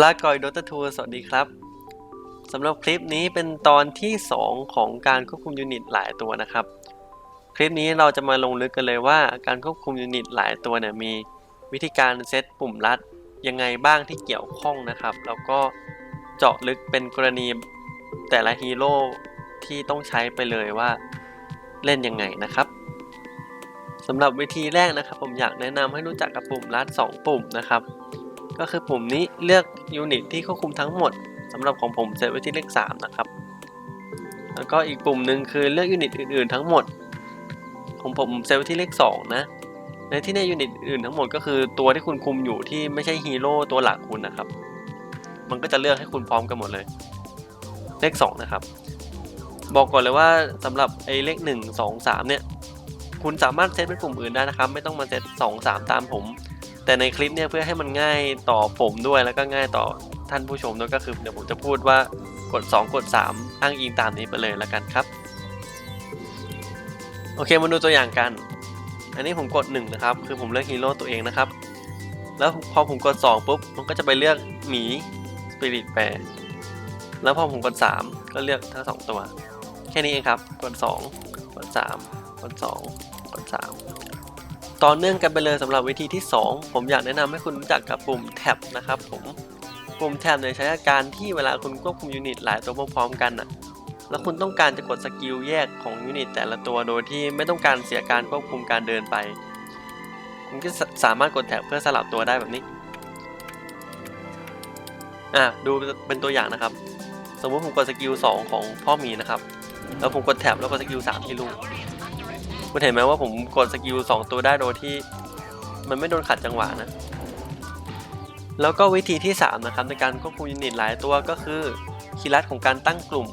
ลาก่อยโดรทัวสวัสดีครับสำหรับคลิปนี้เป็นตอนที่ 2 ของการควบคุมยูนิตหลายตัวนะครับ คลิปนี้เราจะมาลงลึกกันเลยว่าการควบคุมยูนิตหลายตัวเนี่ยมีวิธีการเซตปุ่มลัดยังไงบ้างที่เกี่ยวข้องนะครับ แล้วก็เจาะลึกเป็นกรณีแต่ละฮีโร่ที่ต้องใช้ไปเลยว่าเล่นยังไงนะครับสำหรับวิธีแรกนะครับ ผมอยากแนะนำให้รู้จักกับปุ่มลัด 2 ปุ่มนะครับ ก็คือปุ่มนี้เลือกยูนิตที่ควบคุมทั้งหมดสำหรับของผมเซตไว้ที่เลข 3 นะครับ แล้วก็อีกปุ่มหนึ่งคือเลือกยูนิตอื่นๆทั้งหมด ของผมเซตไว้ที่เลข 2 นะในที่ในยูนิตอื่นทั้งหมดก็คือตัวที่คุณคุมอยู่ที่ไม่ใช่ฮีโร่ตัวหลักคุณนะครับ มันก็จะเลือกให้คุณพร้อมกันหมดเลย เลข 2 นะครับ บอกก่อนเลยว่าสำหรับไอ้เลข 1 2 3 เนี่ย คุณสามารถเซตเป็นปุ่มอื่นได้นะครับ ไม่ต้องมาเซต2 3 ตามผม แต่ในคลิปเนี่ยเพื่อให้มันง่ายต่อผมด้วยแล้วก็ง่ายต่อท่านผู้ชมด้วยก็คือเดี๋ยวผมจะพูดว่ากด 2 กด 3 อ้างอิงตามนี้ไปเลยแล้วกันครับ โอเคมาดูตัวอย่างกัน อันนี้ผมกด 1 นะครับ คือผมเลือกฮีโร่ตัวเองนะครับ แล้วพอผมกด 2 ปุ๊บ มันก็จะไปเลือกหมีสปิริตแปรแล้วพอผมกด 3 ก็เลือกทั้ง 2 ตัว แค่นี้เองครับ กด 2 กด 3 กด 2 กด 3 ต่อเนื่องกันไปเลยสำหรับวิธีที่ 2 ผมอยากแนะนำให้คุณรู้จักกับปุ่มแท็บนะครับผมปุ่มแท็บเนี่ยใช้อาการที่เวลาคุณควบคุมยูนิตหลายตัวพร้อมๆกันน่ะแล้วคุณต้องการจะกดสกิลแยกของยูนิตแต่ละตัวโดยที่ไม่ต้องการเสียการควบคุมการเดินไป คุณก็สามารถกดแท็บเพื่อสลับตัวได้แบบนี้อะดูเป็นตัวอย่างนะครับ สมมติผมกดสกิล2ของพ่อมีนะครับ แล้วผมกดแท็บแล้วกดสกิล3ที่ลูก คุณเห็นไหมว่าผมกดสกิล2ตัวได้โดยที่ มันไม่โดนขัดจังหวะนะ แล้วก็วิธีที่ 3 นะครับ ในการควบคุมยูนิตหลายตัวก็คือคีย์ลัดของการตั้งกลุ่ม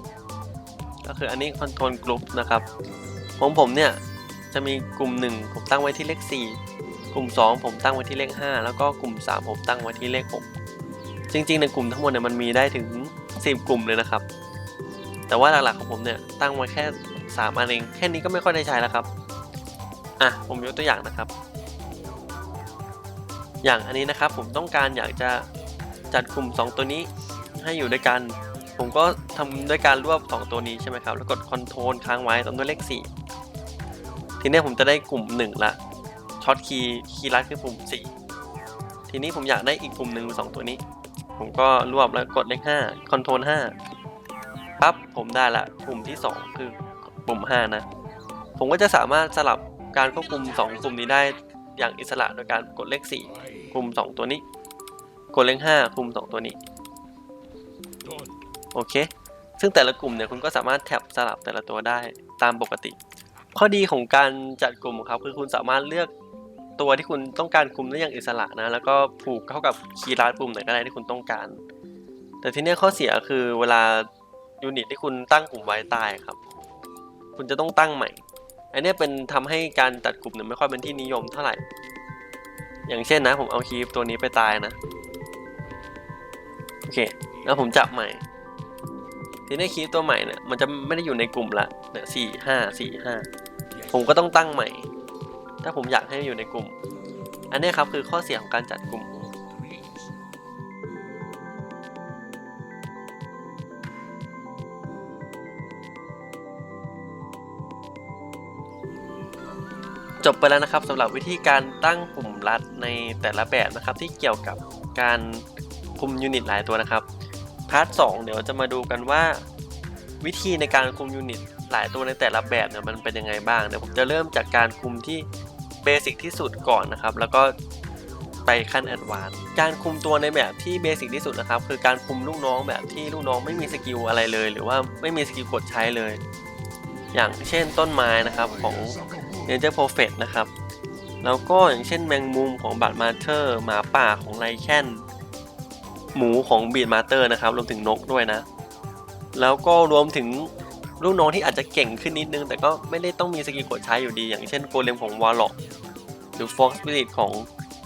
ก็คืออันนี้คอนโทรลกลุ่มนะครับของผมเนี่ยจะมีกลุ่ม 1 ผมตั้งไว้ที่เลข 4 กลุ่ม 2 ผมตั้งไว้ที่เลข 5 แล้วก็กลุ่ม 3 ผมตั้งไว้ที่เลข 6 จริงๆ ในกลุ่มทั้งหมดเนี่ยมันมีได้ถึง 10 กลุ่มเลยนะครับ แต่ว่าหลักๆของผมเนี่ยตั้งไว้แค่ 3 อันเอง แค่นี้ก็ไม่ค่อยได้ใช้แล้วครับ อะผมยกตัวอย่างนะครับ อย่างอันนี้นะครับผมต้องการอยากจะจัดกลุ่ม 2 ตัวนี้ให้อยู่ด้วยกัน ผมก็ทำด้วยการรวบ 2 ตัวนี้ใช่ไหมครับ แล้วกดคอนโทรลค้างไว้ตามด้วยเลข 4 ทีนี้ผมจะได้กลุ่ม 1 ละช็อตคีย์คีย์ลัดคือปุ่ม 4 ทีนี้ผมอยากได้อีกกลุ่มหนึ่งสองตัวนี้ ผมก็รวบแล้วกดเลข5คอนโทรล5ปั๊บผมได้ละกลุ่มที่ 2 คือปุ่ม 5 นะ ผมก็จะสามารถสลับ การควบคุม 2 กลุ่มนี้ได้อย่างอิสระโดยการกดเลข 4 กลุ่ม 2 ตัวนี้ กดเลข 5 กลุ่ม 2 ตัวนี้ โอเค ซึ่งแต่ละกลุ่มเนี่ยคุณก็สามารถแท็บสลับแต่ละตัวได้ตามปกติ ข้อดีของการจัดกลุ่มครับคือคุณสามารถเลือกตัวที่คุณต้องการคุมได้อย่างอิสระนะ แล้วก็ผูกเข้ากับคีย์ลัดปุ่มไหนก็ได้ที่คุณต้องการ แต่ที่นี้ข้อเสียคือเวลายูนิตที่คุณตั้งกลุ่มไว้ตายครับ คุณจะต้องตั้งใหม่ อันนี้เป็นทำให้การจัดกลุ่มเนี่ยไม่ค่อยเป็นที่นิยมเท่าไหร่ อย่างเช่นนะ ผมเอาคีย์ตัวนี้ไปตายนะ โอเค แล้วผมจับใหม่ ทีนี้คีย์ตัวใหม่เนี่ยมันจะไม่ได้อยู่ในกลุ่มละเนี่ยสี่ห้าสี่ห้าผมก็ต้องตั้งใหม่ ถ้าผมอยากให้อยู่ในกลุ่ม อันนี้ครับคือข้อเสียของการจัดกลุ่ม บไปแล้วนะครับสำหรับวิธีการตั้งปุ่มลัดในแต่ละแบบนะครับ ที่เกี่ยวกับการคุมยูนิตหลายตัวนะครับพาร์ทสเดี๋ยวจะมาดูกันว่า วิธีในการคุมยูนิตหลายตัวในแต่ละแบบเนี่ยมันเป็นยังไงบ้างเดี๋ยวผมจะเริ่มจากการคุมที่เบสิกที่สุดก่อนนะครับ แล้วก็ไปขั้นแอดวานซ์การคุมตัวในแบบที่เบสิกที่สุดนะครับ คือการคุมลูกน้องแบบที่ลูกน้องไม่มีสกิลอะไรเลย หรือว่าไม่มีสกิลกดใช้เลย อย่างเช่นต้นไม้นะครับของ เนเจอร์โปรเฟตนะครับ แล้วก็อย่างเช่นแมงมุมของบัตมาเตอร์หมาป่าของไลแคนหมูของบีดมาเตอร์นะครับรวมถึงนกด้วยนะ แล้วก็รวมถึงลูกน้องที่อาจจะเก่งขึ้นนิดนึง แต่ก็ไม่ได้ต้องมีสกิลกดใช้อยู่ดี อย่างเช่นโกเลมของวอลล็อกหรือฟ็อกสปิริตของ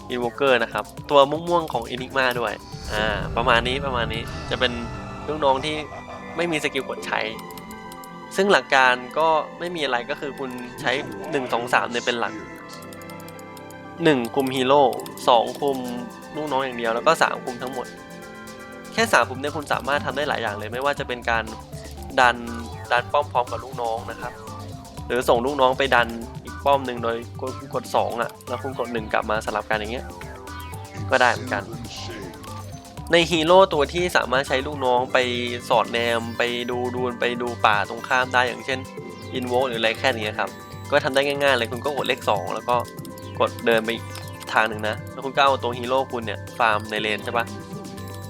อินโวเกอร์นะครับ ตัวม่วงๆของอินิกมาด้วยอ่าประมาณนี้ประมาณนี้จะเป็นลูกน้องที่ไม่มีสกิลกดใช้ ซึ่งหลักการก็ไม่มีอะไรก็คือคุณใช้ 1 2 3เนี่ยเป็นหลัก 1 คุมฮีโร่2คุมลูกน้องอย่างเดียวแล้วก็ 3 คุมทั้งหมด แค่สามคุมเนี่ยคุณสามารถทำได้หลายอย่างเลย ไม่ว่าจะเป็นการดันดันป้อมพร้อมกับลูกน้องนะครับ หรือส่งลูกน้องไปดันอีกป้อมหนึ่งโดยกดคุณกดสองอะแล้วคุณกดหนึ่งกลับมาสลับกันอย่างเงี้ยก็ได้เหมือนกัน ในฮีโร่ตัวที่สามารถใช้ลูกน้องไปสอดแนมไปดูดูนไปดูป่าตรงข้ามได้อย่างเช่นอินโวหรืออะไรแค่นี้ครับ ก็ทำได้ง่ายๆเลยคุณก็กดเลข 2 แล้วก็กดเดินไปทางหนึ่งนะ แล้วคุณก็เอาตัวฮีโร่คุณเนี่ยฟาร์มในเลนใช่ปะ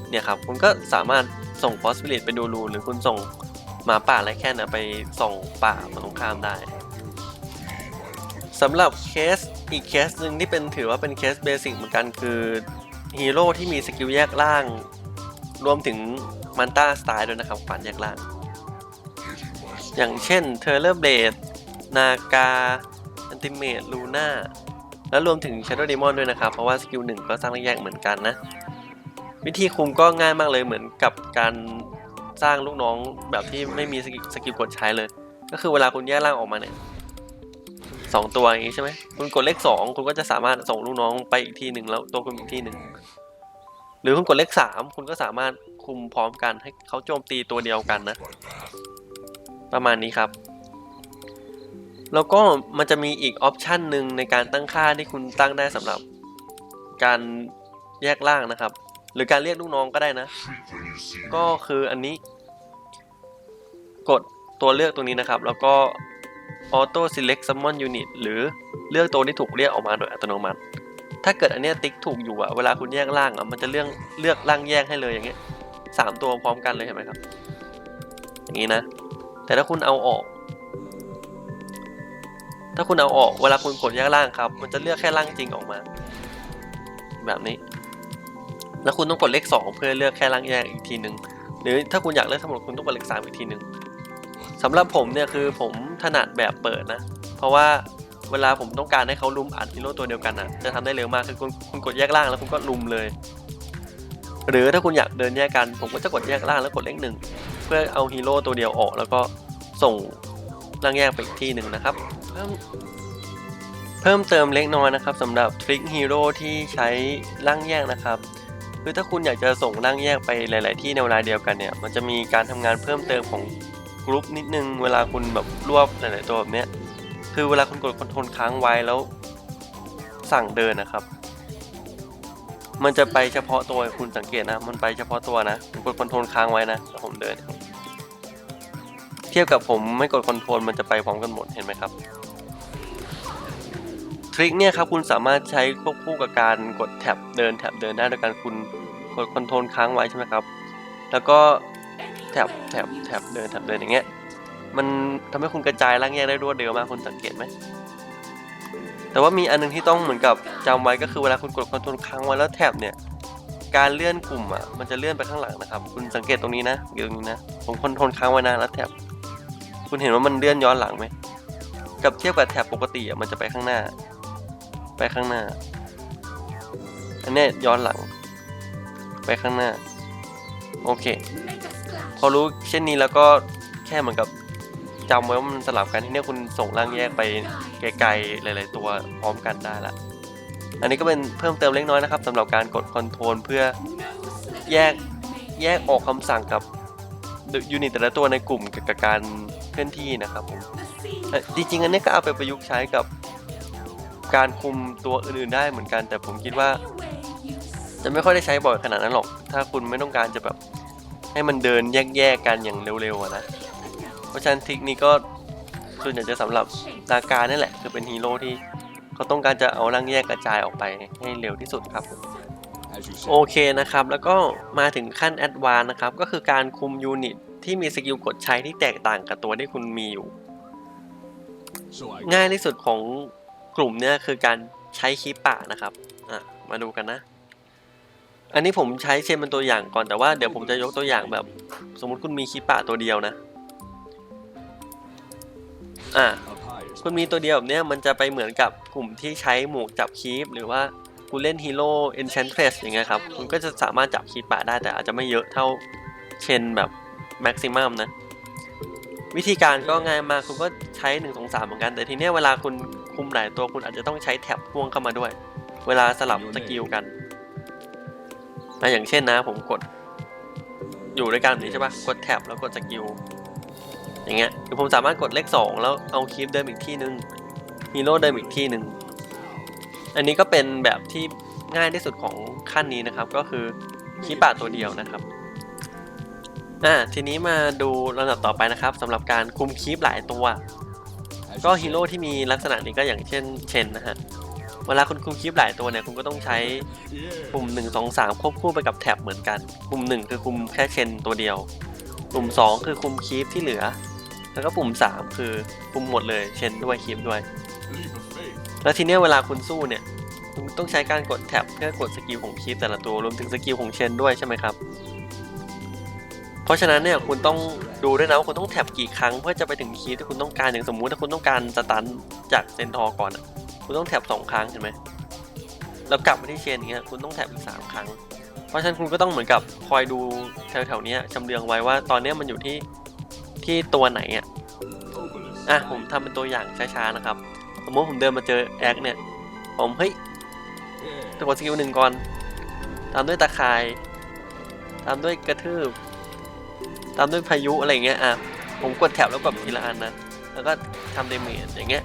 เนี่ยครับคุณก็สามารถส่งฟอสฟิลิตไปดูรูนหรือคุณส่งหมาป่าอะไรแค่นะไปส่องป่ามาตรงข้ามได้สำหรับเคสอีกเคสหนึ่งที่เป็นถือว่าเป็นเคสเบสิกเหมือนกันคือ ฮีโร่ที่มีสกิลแยกล่าง รวมถึงมันต้าสไตล์ด้วยนะครับฝันแยกล่าง อย่างเช่นเทเลอร์เบดนากาอันติเมตลูน่าแล้วรวมถึง Shadow Demon ด้วยนะครับ เพราะว่าสกิลหนึ่งก็สร้างแยกเหมือนกันนะ วิธีคุมก็ง่ายมากเลยเหมือนกับการสร้างลูกน้องแบบที่ไม่มีสกิลกดใช้เลย ก็คือเวลาคุณแยกร่างออกมาเนี่ย สองตัวอย่างนี้ใช่ไหมคุณกดเลขสองคุณก็จะสามารถส่งลูกน้องไปอีกที่หนึ่งแล้วตัวคุณอีกที่หนึ่งหรือคุณกดเลขสามคุณก็สามารถคุมพร้อมกันให้เขาโจมตีตัวเดียวกันนะ ประมาณนี้ครับ แล้วก็มันจะมีอีกออปชันหนึ่งในการตั้งค่าที่คุณตั้งได้สำหรับการแยกล่างนะครับ หรือการเรียกลูกน้องก็ได้นะ ก็คืออันนี้ กดตัวเลือกตรงนี้นะครับ แล้วก็ auto select summon unit หรือเลือกตัวที่ถูกเรียกออกมาโดยอัตโนมัติ ถ้าเกิดอันเนี้ยติ๊กถูกอยู่อะเวลาคุณแยกล่างอะมันจะเลือกเลือกล่างแยกให้เลยอย่างเงี้ยสามตัวพร้อมกันเลยเห็นไหมครับ อย่างนี้นะ แต่ถ้าคุณเอาออก ถ้าคุณเอาออกเวลาคุณกดแยกล่างครับ มันจะเลือกแค่ล่างจริงออกมา แบบนี้ แล้วคุณต้องกดเลข 2 เพื่อเลือกแค่ล่างแยกอีกทีหนึ่งหรือถ้าคุณอยากเลือกทั้งหมดคุณต้องกดเลข3อีกทีหนึ่ง สำหรับผมเนี่ยคือผมถนัดแบบเปิดนะ เพราะว่าเวลาผมต้องการให้เขาลุมอัดฮีโร่ตัวเดียวกันนะจะทำได้เร็วมากคือคุณคุณกดแยกล่างแล้วคุณก็ลุมเลย หรือถ้าคุณอยากเดินแยกกันผมก็จะกดแยกล่างแล้วกดเลขหนึ่งเพื่อเอาฮีโร่ตัวเดียวออกแล้วก็ส่งร่างแยกไปอีกที่หนึ่งนะครับเพิ่มเพิ่มเติมเล็กน้อยนะครับสำหรับทริคฮีโร่ที่ใช้ร่างแยกนะครับคือถ้าคุณอยากจะส่งร่างแยกไปหลาย ๆ ที่ในเวลาเดียวกันเนี่ย มันจะมีการทำงานเพิ่มเติมของ กรุ๊ปนิดนึงเวลาคุณแบบรวบหลายๆตัวแบบเนี้ยคือเวลาคุณกดคอนโทรลค้างไว้แล้ว สั่งเดินนะครับ มันจะไปเฉพาะตัวคุณสังเกตนะ มันไปเฉพาะตัวนะกดคอนโทรลค้างไว้นะแล้วผมเดิน เทียบกับผมไม่กดคอนโทรลมันจะไปพร้อมกันหมดเห็นไหมครับทริคเนี่ยครับคุณสามารถใช้ควบคู่กับการกดแท็บเดินแท็บเดินได้โดยการคุณกดคอนโทรลค้างไว้ใช่ไหมครับ แล้วก็ แท็บแท็บแท็บเดินแท็บเดินอย่างเงี้ย มันทำให้คุณกระจายร่างแยกได้รวดเร็วมากคุณสังเกตไหมแต่ว่ามีอันนึงที่ต้องเหมือนกับจำไว้ก็คือเวลาคุณกดคอนโทรลค้างไว้แล้วแท็บเนี่ยการเลื่อนกลุ่มอะมันจะเลื่อนไปข้างหลังนะครับ คุณสังเกตตรงนี้นะอยู่ตรงนี้นะผมคอนโทรลค้างไว้นะแล้วแท็บคุณเห็นว่ามันเลื่อนย้อนหลังไหมกับเทียบกับแท็บปกติอะมันจะไปข้างหน้า ไปข้างหน้า อันนี้ย้อนหลัง ไปข้างหน้า โอเค พอรู้เช่นนี้แล้วก็แค่เหมือนกับจำไว้ว่ามันสลับกันที่นี้ยคุณส่งร่างแยกไปไกลๆหลายๆตัวพร้อมกันได้ละอันนี้ก็เป็นเพิ่มเติมเล็กน้อยนะครับสำหรับการกดคอนโทรลเพื่อแยกแยกออกคำสั่งกับยูนิตแต่ละตัวในกลุ่มกับการเคลื่อนที่นะครับผมจริงๆอันนี้ก็เอาไปประยุกต์ใช้กับการคุมตัวอื่นๆได้เหมือนกัน แต่ผมคิดว่า จะไม่ค่อยได้ใช้บ่อยขนาดนั้นหรอก ถ้าคุณไม่ต้องการจะแบบ ให้มันเดินแยกๆกันอย่างเร็วๆนะ เพราะฉะนั้นทริกนี้ก็ส่วนใหญ่จะสำหรับนาการนี่แหละ คือเป็นฮีโร่ที่เขาต้องการจะเอาร่างแยกกระจายออกไปให้เร็วที่สุดครับ โอเคนะครับ แล้วก็มาถึงขั้นแอดวานนะครับ ก็คือการคุมยูนิตที่มีสกิลกดใช้ที่แตกต่างกับตัวที่คุณมีอยู่ ง่ายที่สุดของกลุ่มเนี่ยคือการใช้คีปะนะครับ อะ มาดูกันนะ อันนี้ผมใช้เชนเป็นตัวอย่างก่อนแต่ว่าเดี๋ยวผมจะยกตัวอย่างแบบ สมมติคุณมีคีปะตัวเดียวนะ อะคุณมีตัวเดียวแบบเนี้ยมันจะไปเหมือนกับกลุ่มที่ใช้หมวกจับคีปหรือว่าคุณเล่นฮีโร่เอนชนเทรสอย่างเงี้ยครับคุณก็จะสามารถจับคีปะได้แต่อาจจะไม่เยอะเท่าเชนแบบแม็กซิมัมนะ วิธีการก็ง่ายมากคุณก็ใช้1 2 3เหมือนกัน แต่ทีเนี้ยเวลาคุณคุมหลายตัวคุณอาจจะต้องใช้แท็บพ่วงเข้ามาด้วย เวลาสลับสกิลกันะอย่างเช่นนะ ผมกดอยู่ด้วยกันแบบนี้ใช่ปะกดแท็บแล้วกดสกิลอย่างเงี้ยคือผมสามารถกดเลขสองแล้วเอาคีปเดิมอีกที่หนึ่งฮีโร่เดิมอีกที่หนึ่งอันนี้ก็เป็นแบบที่ง่ายที่สุดของขั้นนี้นะครับ ก็คือคีปป่าตัวเดียวนะครับอ่าทีนี้มาดูลำดับต่อไปนะครับสำหรับการคุมคีปหลายตัว ก็ฮีโร่ที่มีลักษณะนี้ก็อย่างเช่นเชนนะฮะ เวลาคุณคุมคลิปหลายตัวเนี่ยคุณก็ต้องใช้ปุ่ม 1 2 3 ควบคู่ไปกับแท็บเหมือนกัน ปุ่ม 1 คือคุมแค่เชนตัวเดียว ปุ่ม 2 คือคุมคลิปที่เหลือ แล้วก็ปุ่ม 3 คือคุมหมดเลยเชนด้วยคลิปด้วย แล้วทีเนี้ยเวลาคุณสู้เนี่ยคุณต้องใช้การกดแท็บเพื่อกดสกิลของคลิปแต่ละตัวรวมถึงสกิลของเชนด้วยใช่ไหมครับ เพราะฉะนั้นเนี่ยคุณต้องดูด้วยนะว่าคุณต้องแท็บกี่ครั้งเพื่อจะไปถึงคีย์ที่คุณต้องการอย่างสมมุติถ้าคุณต้องการสตันจากเซนทอก่อน คุณต้องแท็บสองครั้งเห็นไหมแล้วกลับมาที่เชนอย่างเงี้ยคุณต้องแท็บอีกสามครั้ง เพราะฉะนั้นคุณก็ต้องเหมือนกับคอยดูแถวๆนี้จำเรียงไว้ว่าตอนเนี้ยมันอยู่ที่ที่ตัวไหนอะอะผมทำเป็นตัวอย่างช้าๆนะครับ สมมติผมเดินมาเจอแอคเนี่ย ผมเฮ้ย Yeah. กดสกิลหนึ่งก่อนตามด้วยตะข่ายตามด้วยกระทืบตามด้วยพายุอะไรเงี้ยอะผมกดแถบแล้วกดทีละอันนะ แล้วก็ทำเดเมจอย่างเงี้ย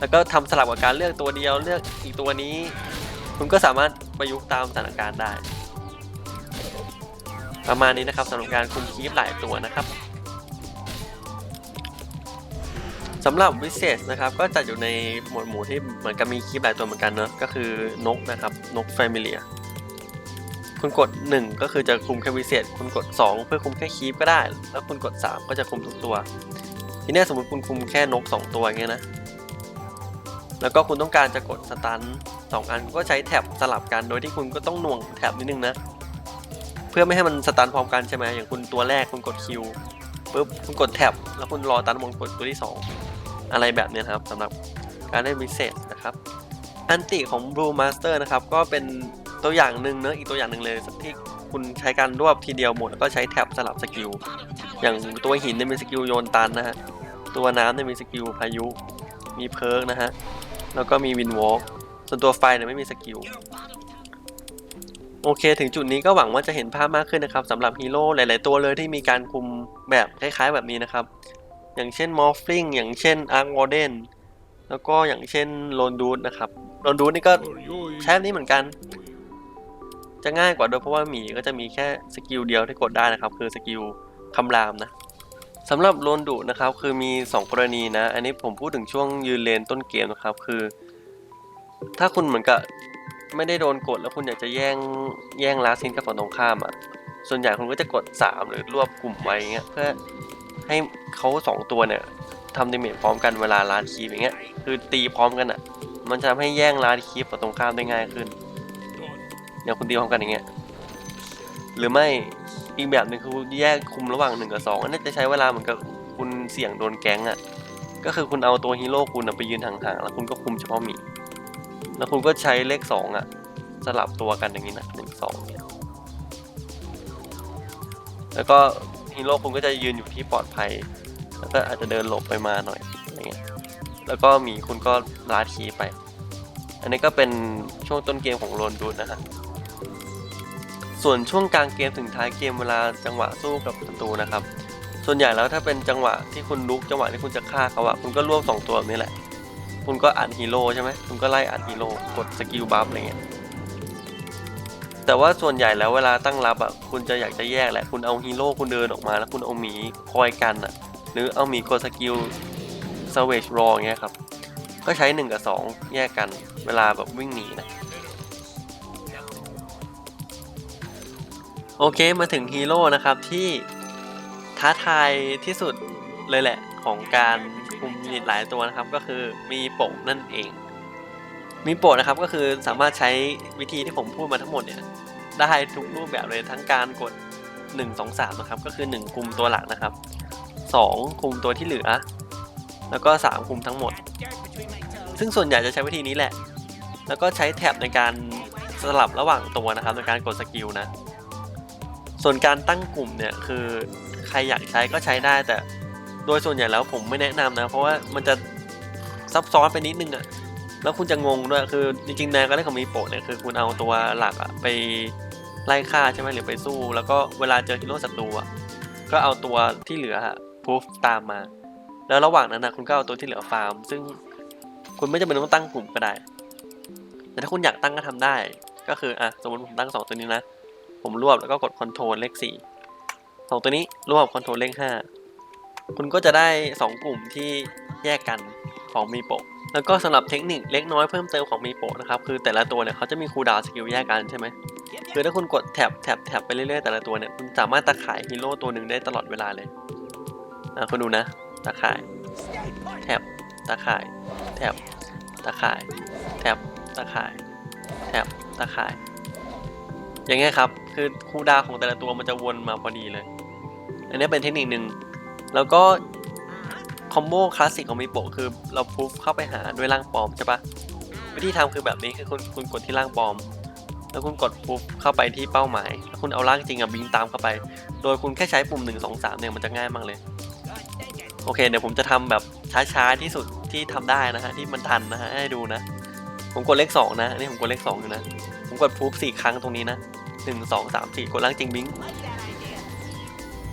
แล้วก็ทำสลับกับการเลือกตัวเดียวเลือกอีกตัวนี้ คุณก็สามารถประยุกต์ตามสถานการณ์ได้ ประมาณนี้นะครับสำหรับการคุมคีปหลายตัวนะครับสำหรับวิเศษนะครับก็จัดอยู่ในหมวดหมู่ที่เหมือนกับมีคีปหลายตัวเหมือนกันเนอะก็คือนกนะครับนกแฟมิเลียคุณกด 1 ก็คือจะคุมแค่วิเศษ คุณกด 2 เพื่อคุมแค่คีปก็ได้ แล้วคุณกด 3 ก็จะคุมทุกตัว ทีนี้สมมติคุณคุมแค่นก 2 ตัวอย่างเงี้ยนะ แล้วก็คุณต้องการจะกดสตันสองอันก็ใช้แท็บสลับกัน โดยที่คุณก็ต้องหน่วงแท็บนิดนึงนะ เพื่อไม่ให้มันสตันพร้อมกันใช่ไหมอย่างคุณตัวแรกคุณกดคิวปุ๊บคุณกดแท็บแล้วคุณรอตันมงกดตัวที่สองอะไรแบบนี้นะครับสำหรับการเล่นวิเศษนะครับ อันติของ Blue Master นะครับ ก็เป็นตัวอย่างหนึ่งเนอะอีกตัวอย่างหนึ่งเลยที่คุณใช้การรวบทีเดียวหมดแล้วก็ใช้แท็บสลับสกิล อย่างตัวหินเนี่ยมีสกิลโยนตันนะฮะ ตัวน้ำเนี่ยมีสกิลพายุ มีเพิร์กนะฮะ แล้วก็มีวินวอล์กส่วนตัวไฟเนี่ยไม่มีสกิลโอเค ถึงจุดนี้ก็หวังว่าจะเห็นภาพมากขึ้นนะครับสำหรับฮีโร่หลาย ๆ ตัวเลยที่มีการคุมแบบคล้ายๆ แบบนี้นะครับ อย่างเช่นมอร์ฟลิงอย่างเช่นอาร์วอเดนแล้วก็อย่างเช่นโลนดูดนะครับโลนดูดนี่ก็ใช้แบบนี้เหมือนกัน จะง่ายกว่าด้วยเพราะว่าหมีก็จะมีแค่สกิลเดียวที่กดได้นะครับ คือสกิลคำรามนะ สำหรับโลนดูดนะครับคือมี 2 กรณีนะ อันนี้ผมพูดถึงช่วงยืนเลนต้นเกมนะครับคือ ถ้าคุณเหมือนกับไม่ได้โดนกดแล้วคุณอยากจะแย่งแย่งลาซินกับฝั่งตรงข้ามอะส่วนใหญ่คุณก็จะกด 3 หรือรวบกลุ่มไว้เงี้ยเพื่อให้เขาสองตัวเนี่ยทำดาเมจพร้อมกันเวลาลาดคีบอย่างเงี้ยคือตีพร้อมกันอะ มันจะทำให้แย่งลาดคีบฝั่งตรงข้ามได้ง่ายขึ้นอย่างคุณตีพร้อมกันอย่างเงี้ย หรือไม่อีกแบบหนึ่งคือแยกคุมระหว่างหนึ่งกับสองอันนี้จะใช้เวลาเหมือนกับคุณเสี่ยงโดนแก๊งอะ ก็คือคุณเอาตัวฮีโร่คุณไปยืนห่างๆ แล้วคุณก็คุมเฉพาะหมี แล้วคุณก็ใช้เลขสองอะ สลับตัวกันอย่างนี้นะหนึ่งสองเนี่ยแล้วก็ฮีโร่คุณก็จะยืนอยู่ที่ปลอดภัย แล้วก็อาจจะเดินหลบไปมาหน่อยอะไรเงี้ย แล้วก็หมีคุณก็ลาดคีไป อันนี้ก็เป็นช่วงต้นเกมของโรนดูดนะฮะ ส่วนช่วงกลางเกมถึงท้ายเกมเวลาจังหวะสู้กับศัตรูนะครับ ส่วนใหญ่แล้วถ้าเป็นจังหวะที่คุณลุกจังหวะที่คุณจะฆ่าเขาอะคุณก็รวบสองตัวแบบนี้แหละ คุณก็อัดฮีโร่ใช่ไหมคุณก็ไล่อัดฮีโร่กดสกิลบัฟอะไรเงี้ยแต่ว่าส่วนใหญ่แล้วเวลาตั้งรับอะคุณจะอยากจะแยกแหละคุณเอาฮีโร่คุณเดินออกมา แล้วคุณเอาหมีคอยกันอะหรือเอาหมีกดสกิล Savage Raw อย่างเงี้ยครับก็ใช้1กับ2 แยกกันเวลาแบบวิ่งหนีนะ โอเคมาถึงฮีโร่นะครับที่ท้าทายที่สุดเลยแหละของการคุมยูนิตหลายตัวนะครับก็คือมีโปะนั่นเอง มีโปะนะครับก็คือสามารถใช้วิธีที่ผมพูดมาทั้งหมดเนี่ยได้ทุกรูปแบบเลยทั้งการกด 1 2 3นะครับก็คือ 1 คุมตัวหลักนะครับ 2 คุมตัวที่เหลือ แล้วก็ 3 คุมทั้งหมด ซึ่งส่วนใหญ่จะใช้วิธีนี้แหละ แล้วก็ใช้แท็บในการสลับระหว่างตัวนะครับในการกดสกิลนะ ส่วนการตั้งกลุ่มเนี่ยคือใครอยากใช้ก็ใช้ได้ แต่โดยส่วนใหญ่แล้วผมไม่แนะนำนะ เพราะว่ามันจะซับซ้อนไปนิดนึงอะแล้วคุณจะงงด้วยคือจริงๆแนวการเล่นของมีโปะเนี่ยคือคุณเอาตัวหลักอะไปไล่ฆ่าใช่ไหมหรือไปสู้ แล้วก็เวลาเจอฮีโร่ศัตรูอะก็เอาตัวที่เหลือพูฟตามมา แล้วระหว่างนั้นนะคุณก็เอาตัวที่เหลือฟาร์ม ซึ่งคุณไม่จำเป็นต้องตั้งกลุ่มก็ได้ แต่ถ้าคุณอยากตั้งก็ทำได้ ก็คืออะสมมติผมตั้งสองตัวนี้นะ ผมรวบแล้วก็กดคอนโทรลเลขสี่สองตัวนี้รวบคอนโทรลเลขห้าคุณก็จะได้สองกลุ่มที่แยกกันของมีโปะแล้วก็สำหรับเทคนิคเล็กน้อยเพิ่มเติมของมีโปะนะครับคือแต่ละตัวเนี่ยเขาจะมีคูลดาวสกิลแยกกันใช่ไหมคือถ้าคุณกดแท็บแท็บแท็บไปเรื่อยๆแต่ละตัวเนี่ยคุณสามารถตะข่ายฮีโร่ตัวหนึ่งได้ตลอดเวลาเลยอะคุณดูนะตะข่ายแท็บตะข่ายแท็บตะข่ายแท็บตะข่ายแท็บตะข่าย อย่างเงี้ยครับ คือคูดาของแต่ละตัวมันจะวนมาพอดีเลย อันนี้เป็นเทคนิคหนึ่ง แล้วก็คอมโบคลาสสิกของมีโปะคือเราพูฟเข้าไปหาด้วยร่างปลอมใช่ปะวิธีทำคือแบบนี้คือคุณคุณกดที่ร่างปลอม แล้วคุณกดพูฟเข้าไปที่เป้าหมาย แล้วคุณเอาร่างจริงอะบิงตามเข้าไป โดยคุณแค่ใช้ปุ่ม1 2 3เนี่ยมันจะง่ายมากเลย โอเคเดี๋ยวผมจะทำแบบช้าๆที่สุดที่ทำได้นะฮะที่มันทันนะฮะให้ดูนะ ผมกดเลขสองนะ อันนี้ผมกดเลขสองอยู่นะ ผมกดพูฟสี่ครั้งตรงนี้นะ หนึ่งสองสามสี่กดล่างจริงบิง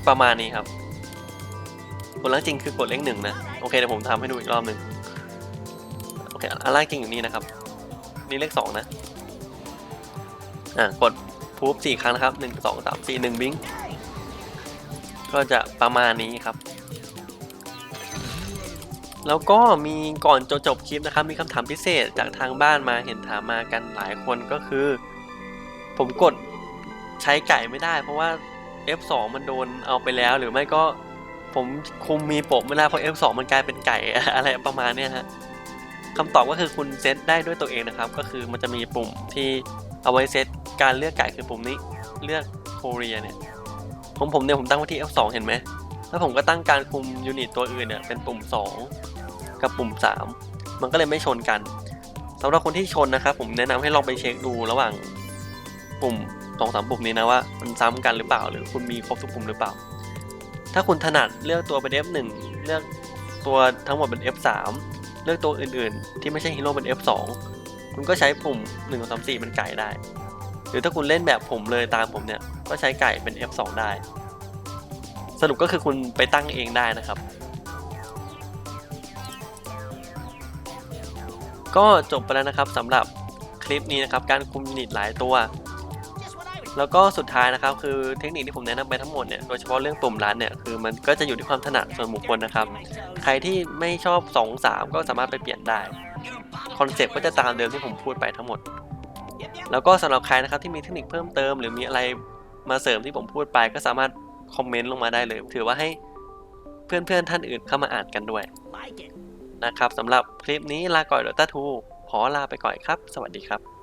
ประมาณนี้ครับกดล่างจริงคือกดเลขหนึ่งนะโอเคเดี๋ยวผมทำให้ดูอีกรอบหนึ่งโอเคอันล่างจริงอยู่นี่นะครับ นี่เลขสองนะอ่ากดพูฟสี่ครั้งนะครับหนึ่งสองสามสี่หนึ่งบิงก็จะประมาณนี้ครับแล้วก็มีก่อนจะจบคลิปนะครับ มีคำถามพิเศษจากทางบ้านมาเห็นถามมากันหลายคนก็คือ ผมกด ใช้ไก่ไม่ได้ เพราะว่า F2 มันโดนเอาไปแล้ว หรือไม่ก็ผมคุมมีปะไม่ได้เพราะ F2 มันกลายเป็นไก่อะไรประมาณเนี้ยฮะคำตอบก็คือคุณเซตได้ด้วยตัวเองนะครับ ก็คือมันจะมีปุ่มที่เอาไว้เซตการเลือกไก่คือปุ่มนี้เลือกโคเรียเนี่ยผมผมเนี่ยผมตั้งไว้ที่ F2 เห็นไหมแล้วผมก็ตั้งการคุมยูนิตตัวอื่นเนี่ยเป็นปุ่ม 2 กับปุ่ม 3 มันก็เลยไม่ชนกันสำหรับคนที่ชนนะครับผมแนะนำให้ลองไปเช็คดูระหว่างปุ่ม สองสามปุ่มนี้นะว่ามันซ้ำกันหรือเปล่า หรือคุณมีครบทุกปุ่มหรือเปล่า ถ้าคุณถนัดเลือกตัวเป็น F1 เลือกตัวทั้งหมดเป็น F3 เลือกตัวอื่นๆ ที่ไม่ใช่ฮีโร่เป็น F2 คุณก็ใช้ปุ่ม1 2 3 4เป็นไก่ได้ หรือถ้าคุณเล่นแบบผมเลยตามผมเนี่ย ก็ใช้ไก่เป็น F2 ได้ สรุปก็คือคุณไปตั้งเองได้นะครับ ก็จบไปแล้วนะครับสำหรับคลิปนี้นะครับ การคุมยูนิตหลายตัว แล้วก็สุดท้ายนะครับคือเทคนิคที่ผมแนะนำไปทั้งหมดเนี่ยโดยเฉพาะเรื่องปุ่มร้านเนี่ยคือมันก็จะอยู่ที่ความถนัดส่วนบุคคลนะครับ ใครที่ไม่ชอบ 2 3 ก็สามารถไปเปลี่ยนได้คอนเซ็ปต์ก็จะตามเดิมที่ผมพูดไปทั้งหมด แล้วก็สำหรับใครนะครับที่มีเทคนิคเพิ่มเติม หรือมีอะไรมาเสริมที่ผมพูดไป ก็สามารถคอมเมนต์ลงมาได้เลย ถือว่าให้เพื่อนๆท่านอื่นเข้ามาอ่านกันด้วยนะครับสำหรับคลิปนี้ลาก่อยโดต้าทูขอลาไปก่อนครับ สวัสดีครับ